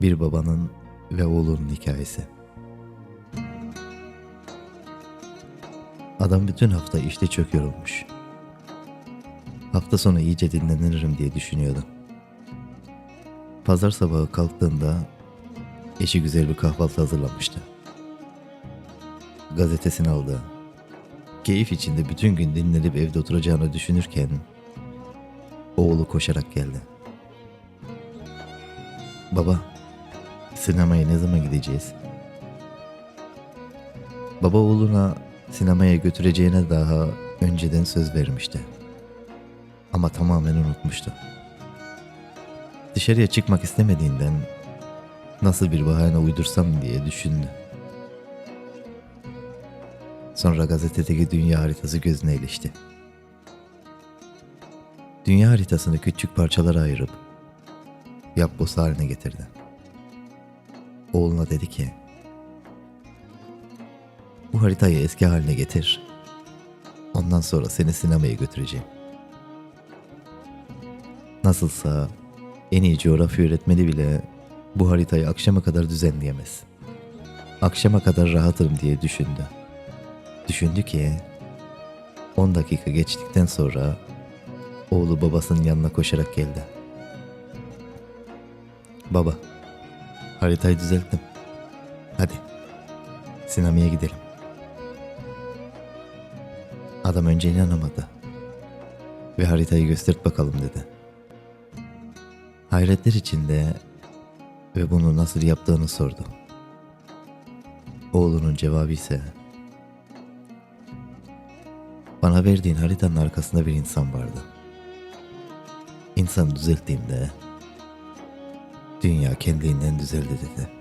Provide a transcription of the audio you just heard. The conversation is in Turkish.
Bir babanın ve oğlunun hikayesi. Adam bütün hafta işte çok yorulmuş. Hafta sonu iyice dinlenirim diye düşünüyordu. Pazar sabahı kalktığında eşi güzel bir kahvaltı hazırlamıştı. Gazetesini aldı. Keyif içinde bütün gün dinlenip evde oturacağını düşünürken oğlu koşarak geldi. Baba, sinemaya ne zaman gideceğiz? Baba oğluna sinemaya götüreceğine daha önceden söz vermişti. Ama tamamen unutmuştu. Dışarıya çıkmak istemediğinden nasıl bir bahane uydursam diye düşündü. Sonra gazetedeki dünya haritası gözüne ilişti. Dünya haritasını küçük parçalara ayırıp yapboz haline getirdi. Oğluna dedi ki, bu haritayı eski haline getir. Ondan sonra seni sinemaya götüreceğim. Nasılsa en iyi coğrafya öğretmeni bile bu haritayı akşama kadar düzenleyemez. Akşama kadar rahatım diye düşündü. Düşündü ki 10 dakika geçtikten sonra oğlu babasının yanına koşarak geldi. Baba, haritayı düzelttim. Hadi, sinemaya gidelim. Adam önce inanamadı. Ve haritayı göstert bakalım dedi. Hayretler içinde ve bunu nasıl yaptığını sordu. Oğlunun cevabı ise bana verdiğin haritanın arkasında bir insan vardı. İnsanı düzelttiğimde dünya kendiliğinden düzeldi dedi.